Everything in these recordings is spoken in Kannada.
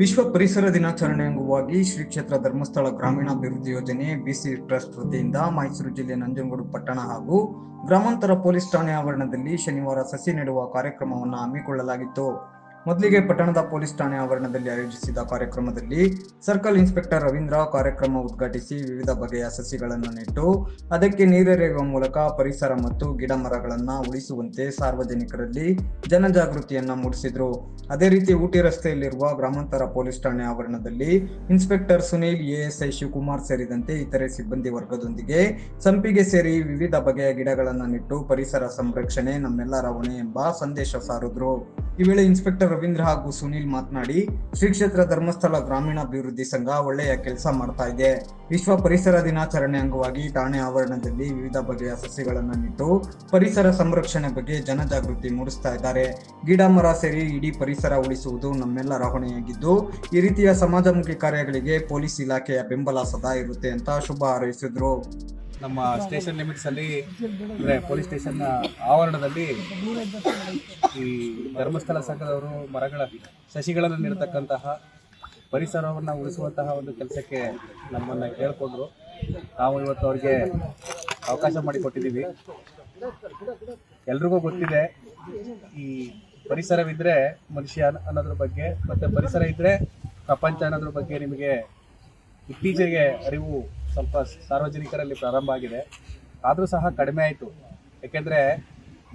ವಿಶ್ವ ಪರಿಸರ ದಿನಾಚರಣೆ ಅಂಗವಾಗಿ ಶ್ರೀ ಕ್ಷೇತ್ರ ಧರ್ಮಸ್ಥಳ ಗ್ರಾಮೀಣಾಭಿವೃದ್ಧಿ ಯೋಜನೆ, ಬಿಸಿ ಟ್ರಸ್ಟ್ ವತಿಯಿಂದ ಮೈಸೂರು ಜಿಲ್ಲೆ ನಂಜನಗೂಡು ಪಟ್ಟಣ ಹಾಗೂ ಗ್ರಾಮಾಂತರ ಪೊಲೀಸ್ ಠಾಣೆ ಆವರಣದಲ್ಲಿ ಶನಿವಾರ ಸಸಿ ನೆಡುವ ಕಾರ್ಯಕ್ರಮವನ್ನು ಹಮ್ಮಿಕೊಳ್ಳಲಾಗಿತ್ತು. ಮೊದಲಿಗೆ ಪಟ್ಟಣದ ಪೊಲೀಸ್ ಠಾಣೆ ಆವರಣದಲ್ಲಿ ಆಯೋಜಿಸಿದ ಕಾರ್ಯಕ್ರಮದಲ್ಲಿ ಸರ್ಕಲ್ ಇನ್ಸ್ಪೆಕ್ಟರ್ ರವೀಂದ್ರ ಕಾರ್ಯಕ್ರಮ ಉದ್ಘಾಟಿಸಿ ವಿವಿಧ ಬಗೆಯ ಸಸಿಗಳನ್ನು ನೆಟ್ಟು ಅದಕ್ಕೆ ನೀರೆರೆಯುವ ಮೂಲಕ ಪರಿಸರ ಮತ್ತು ಗಿಡ ಮರಗಳನ್ನು ಉಳಿಸುವಂತೆ ಸಾರ್ವಜನಿಕರಲ್ಲಿ ಜನಜಾಗೃತಿಯನ್ನು ಮೂಡಿಸಿದ್ರು. ಅದೇ ರೀತಿ ಊಟಿ ರಸ್ತೆಯಲ್ಲಿರುವ ಗ್ರಾಮಾಂತರ ಪೊಲೀಸ್ ಠಾಣೆ ಆವರಣದಲ್ಲಿ ಇನ್ಸ್ಪೆಕ್ಟರ್ ಸುನೀಲ್ ಎಎಸ್ಐ ಶಿವಕುಮಾರ್ ಸೇರಿದಂತೆ ಇತರೆ ಸಿಬ್ಬಂದಿ ವರ್ಗದೊಂದಿಗೆ ಸಂಪಿಗೆ ಸೇರಿ ವಿವಿಧ ಬಗೆಯ ಗಿಡಗಳನ್ನು ನೆಟ್ಟು ಪರಿಸರ ಸಂರಕ್ಷಣೆ ನಮ್ಮೆಲ್ಲರ ಹೊಣೆ ಎಂಬ ಸಂದೇಶ ಸಾರಿದ್ರು. ಈ ವೇಳೆ ಇನ್ಸ್ಪೆಕ್ಟರ್ ರವೀಂದ್ರ ಹಾಗೂ ಸುನೀಲ್ ಮಾತನಾಡಿ, ಶ್ರೀ ಕ್ಷೇತ್ರ ಧರ್ಮಸ್ಥಳ ಗ್ರಾಮೀಣಾಭಿವೃದ್ಧಿ ಸಂಘ ಒಳ್ಳೆಯ ಕೆಲಸ ಮಾಡ್ತಾ ಇದೆ. ವಿಶ್ವ ಪರಿಸರ ದಿನಾಚರಣೆ ಅಂಗವಾಗಿ ಠಾಣೆ ಆವರಣದಲ್ಲಿ ವಿವಿಧ ಬಗೆಯ ಸಸ್ಯಗಳನ್ನು ನೆಟ್ಟು ಪರಿಸರ ಸಂರಕ್ಷಣೆ ಬಗ್ಗೆ ಜನಜಾಗೃತಿ ಮೂಡಿಸ್ತಾ ಇದ್ದಾರೆ. ಗಿಡ, ಮರ ಸೇರಿ ಇಡೀ ಪರಿಸರ ಉಳಿಸುವುದು ನಮ್ಮೆಲ್ಲರ ಹೊಣೆಯಾಗಿದ್ದು ಈ ರೀತಿಯ ಸಮಾಜಮುಖಿ ಕಾರ್ಯಗಳಿಗೆ ಪೊಲೀಸ್ ಇಲಾಖೆಯ ಬೆಂಬಲ ಸದಾ ಇರುತ್ತೆ ಅಂತ ಶುಭ ಹಾರೈಸಿದ್ರು. ನಮ್ಮ ಸ್ಟೇಷನ್ ಲಿಮಿಟ್ಸ್ ಅಲ್ಲಿ, ಅಂದ್ರೆ ಪೊಲೀಸ್ ಸ್ಟೇಷನ್ ಆವರಣದಲ್ಲಿ ಈ ಧರ್ಮಸ್ಥಳ ಸಂಘದವರು ಮರಗಳ ಸಸಿಗಳನ್ನು ನೀಡ್ತಕ್ಕಂತಹ ಪರಿಸರವನ್ನು ಉಳಿಸುವಂತಹ ಒಂದು ಕೆಲಸಕ್ಕೆ ನಮ್ಮನ್ನ ಕೇಳಿಕೊಂಡ್ರು. ನಾವು ಇವತ್ತು ಅವ್ರಿಗೆ ಅವಕಾಶ ಮಾಡಿಕೊಟ್ಟಿದ್ದೀವಿ. ಎಲ್ರಿಗೂ ಗೊತ್ತಿದೆ, ಈ ಪರಿಸರವಿದ್ರೆ ಮನುಷ್ಯ ಅನ್ನ- ಅನ್ನೋದ್ರ ಬಗ್ಗೆ, ಮತ್ತೆ ಪರಿಸರ ಇದ್ರೆ ಪ್ರಪಂಚ ಅನ್ನೋದ್ರ ಬಗ್ಗೆ ನಿಮಗೆ ಇತ್ತೀಚೆಗೆ ಅರಿವು ಸ್ವಲ್ಪ ಸಾರ್ವಜನಿಕರಲ್ಲಿ ಪ್ರಾರಂಭ ಆಗಿದೆ. ಆದರೂ ಸಹ ಕಡಿಮೆ ಆಯಿತು. ಯಾಕೆಂದರೆ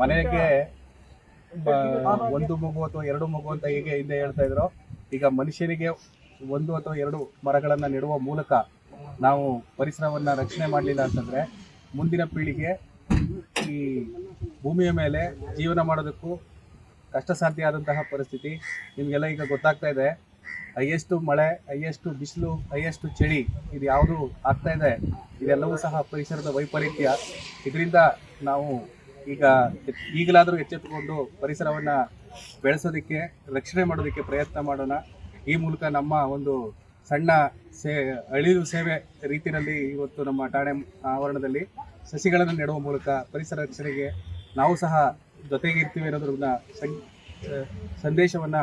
ಮನೆಗೆ ಒಂದು ಮಗು ಅಥವಾ ಎರಡು ಮಗು ಅಂತ ಹೇಗೆ ಹಿಂದೆ ಹೇಳ್ತಾ ಇದ್ರು. ಈಗ ಮನುಷ್ಯನಿಗೆ ಒಂದು ಅಥವಾ ಎರಡು ಮರಗಳನ್ನು ನೆಡುವ ಮೂಲಕ ನಾವು ಪರಿಸರವನ್ನು ರಕ್ಷಣೆ ಮಾಡಲಿಲ್ಲ ಅಂತಂದರೆ ಮುಂದಿನ ಪೀಳಿಗೆ ಈ ಭೂಮಿಯ ಮೇಲೆ ಜೀವನ ಮಾಡೋದಕ್ಕೂ ಕಷ್ಟ ಸಾಧ್ಯ ಆದಂತಹ ಪರಿಸ್ಥಿತಿ ನಿಮಗೆಲ್ಲ ಈಗ ಗೊತ್ತಾಗ್ತಾ ಇದೆ. ಹೈಯೆಸ್ಟು ಮಳೆ, ಹೈಯೆಸ್ಟು ಬಿಸಿಲು, ಹೈಯೆಸ್ಟು ಚಳಿ ಇದು ಯಾವುದು ಆಗ್ತಾ ಇದೆ, ಇದೆಲ್ಲವೂ ಸಹ ಪರಿಸರದ ವೈಪರೀತ್ಯ. ಇದರಿಂದ ನಾವು ಈಗ ಈಗಲಾದರೂ ಎಚ್ಚೆತ್ತುಕೊಂಡು ಪರಿಸರವನ್ನು ಬೆಳೆಸೋದಕ್ಕೆ, ರಕ್ಷಣೆ ಮಾಡೋದಕ್ಕೆ ಪ್ರಯತ್ನ ಮಾಡೋಣ. ಈ ಮೂಲಕ ನಮ್ಮ ಒಂದು ಸಣ್ಣ ಸೇ, ಅಳಿಲು ಸೇವೆ ರೀತಿಯಲ್ಲಿ ಇವತ್ತು ನಮ್ಮ ಠಾಣೆ ಆವರಣದಲ್ಲಿ ಸಸಿಗಳನ್ನು ನೆಡುವ ಮೂಲಕ ಪರಿಸರ ರಕ್ಷಣೆಗೆ ನಾವು ಸಹ ಜೊತೆಗೆ ಇರ್ತೀವಿ ಅನ್ನೋದ್ರನ್ನ ಸಂ ಸಂದೇಶವನ್ನು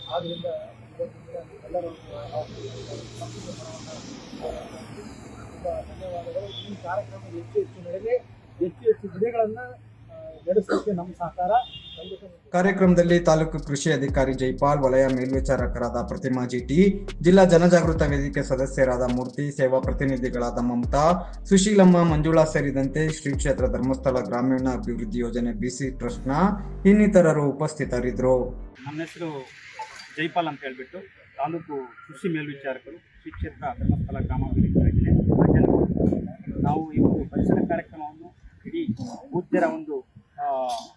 ಆದ್ದರಿಂದ ಇವತ್ತಿನ ಎಲ್ಲರೂ ತುಂಬ ಧನ್ಯವಾದಗಳು ಈ ಕಾರ್ಯಕ್ರಮ ಹೆಚ್ಚು ಹೆಚ್ಚು ನಡೆಯಲಿ ಹೆಚ್ಚು ಹೆಚ್ಚು ಗಿಡಗಳನ್ನು ನಮ್ಮ ಸಹಕಾರ ಕಾರ್ಯಕ್ರಮದಲ್ಲಿ ತಾಲೂಕು ಕೃಷಿ ಅಧಿಕಾರಿ ಜೈಪಾಲ್ ವಲಯ ಮೇಲ್ವಿಚಾರಕರಾದ ಪ್ರತಿಮಾ ಜಿಟಿ ಜಿಲ್ಲಾ ಜನಜಾಗೃತ ವೇದಿಕೆ ಸದಸ್ಯರಾದ ಮೂರ್ತಿ ಸೇವಾ ಪ್ರತಿನಿಧಿಗಳಾದ ಮಮತಾ ಸುಶೀಲಮ್ಮ ಮಂಜುಳಾ ಸೇರಿದಂತೆ ಶ್ರೀ ಕ್ಷೇತ್ರ ಧರ್ಮಸ್ಥಳ ಗ್ರಾಮೀಣ ಅಭಿವೃದ್ಧಿ ಯೋಜನೆ ಬಿಸಿ ಟ್ರಸ್ಟ್ನ ಇನ್ನಿತರರು ಉಪಸ್ಥಿತರಿದ್ದರು. ನನ್ನ ಹೆಸರು ಜೈಪಾಲ್ ಅಂತ ಹೇಳ್ಬಿಟ್ಟು ತಾಲೂಕು ಕೃಷಿ ಮೇಲ್ವಿಚಾರಕರು ಶ್ರೀ ಕ್ಷೇತ್ರ ಧರ್ಮಸ್ಥಳ ಗ್ರಾಮ ನಂಜನಗೂಡು. ನಾವು ಈ ಒಂದು ಪರಿಸರ ಕಾರ್ಯಕ್ರಮವನ್ನು ಇಡೀ ಪೂಜ್ಯರ ಒಂದು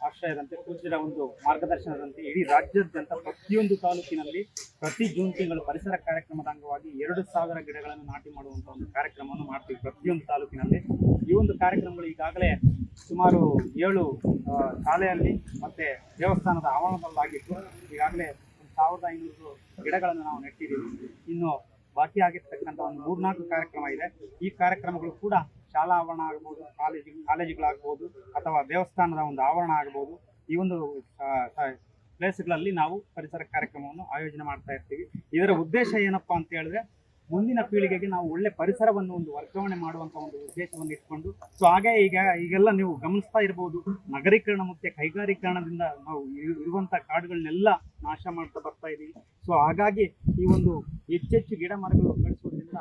ಆಶ್ರಯದಂತೆ, ಪೂಜ್ಯರ ಒಂದು ಮಾರ್ಗದರ್ಶನದಂತೆ ಇಡೀ ರಾಜ್ಯಾದ್ಯಂತ ಪ್ರತಿಯೊಂದು ತಾಲೂಕಿನಲ್ಲಿ ಪ್ರತಿ ಜೂನ್ ತಿಂಗಳು ಪರಿಸರ ಕಾರ್ಯಕ್ರಮದ ಅಂಗವಾಗಿ ಎರಡು ಸಾವಿರ ಗಿಡಗಳನ್ನು ನಾಟಿ ಮಾಡುವಂಥ ಒಂದು ಕಾರ್ಯಕ್ರಮವನ್ನು ಮಾಡ್ತೀವಿ ಪ್ರತಿಯೊಂದು ತಾಲೂಕಿನಲ್ಲಿ ಈ ಒಂದು ಕಾರ್ಯಕ್ರಮಗಳು ಈಗಾಗಲೇ ಸುಮಾರು ಏಳು ಶಾಲೆಯಲ್ಲಿ ಮತ್ತೆ ದೇವಸ್ಥಾನದ ಆವರಣದಲ್ಲಾಗಿದ್ದು ಈಗಾಗಲೇ ಸಾವಿರದ ಐನೂರು ಗಿಡಗಳನ್ನು ನಾವು ನೆಟ್ಟಿದ್ದೀವಿ. ಇನ್ನು ಬಾಕಿ ಆಗಿರ್ತಕ್ಕಂಥ ಒಂದು ಮೂರ್ನಾಲ್ಕು ಕಾರ್ಯಕ್ರಮ ಇದೆ. ಈ ಕಾರ್ಯಕ್ರಮಗಳು ಕೂಡ ಶಾಲಾ ಆವರಣ ಆಗ್ಬೋದು ಕಾಲೇಜು ಕಾಲೇಜುಗಳಾಗ್ಬೋದು ಅಥವಾ ದೇವಸ್ಥಾನದ ಒಂದು ಆವರಣ ಆಗ್ಬೋದು. ಈ ಒಂದು ಪ್ಲೇಸ್ಗಳಲ್ಲಿ ನಾವು ಪರಿಸರ ಕಾರ್ಯಕ್ರಮವನ್ನು ಆಯೋಜನೆ ಮಾಡ್ತಾ ಇರ್ತೀವಿ. ಇದರ ಉದ್ದೇಶ ಏನಪ್ಪಾ ಅಂತ ಹೇಳಿದ್ರೆ ಮುಂದಿನ ಪೀಳಿಗೆಗೆ ನಾವು ಒಳ್ಳೆ ಪರಿಸರವನ್ನು ಒಂದು ವರ್ಗಾವಣೆ ಮಾಡುವಂತ ಒಂದು ಉದ್ದೇಶವನ್ನು ಇಟ್ಕೊಂಡು ಸೊ ಹಾಗೆ ಈಗ, ಈಗೆಲ್ಲ ನೀವು ಗಮನಿಸ್ತಾ ಇರಬಹುದು ನಗರೀಕರಣ ಮತ್ತೆ ಕೈಗಾರೀಕರಣದಿಂದ ನಾವು ಇರು- ಇರುವಂತ ಕಾಡುಗಳನ್ನೆಲ್ಲ ನಾಶ ಮಾಡ್ತಾ ಬರ್ತಾ ಇದೀವಿ. ಸೊ ಹಾಗಾಗಿ ಈ ಒಂದು ಹೆಚ್ಚೆಚ್ಚು ಗಿಡ ಮರಗಳು ಬೆಳೆಸೋದ್ರಿಂದ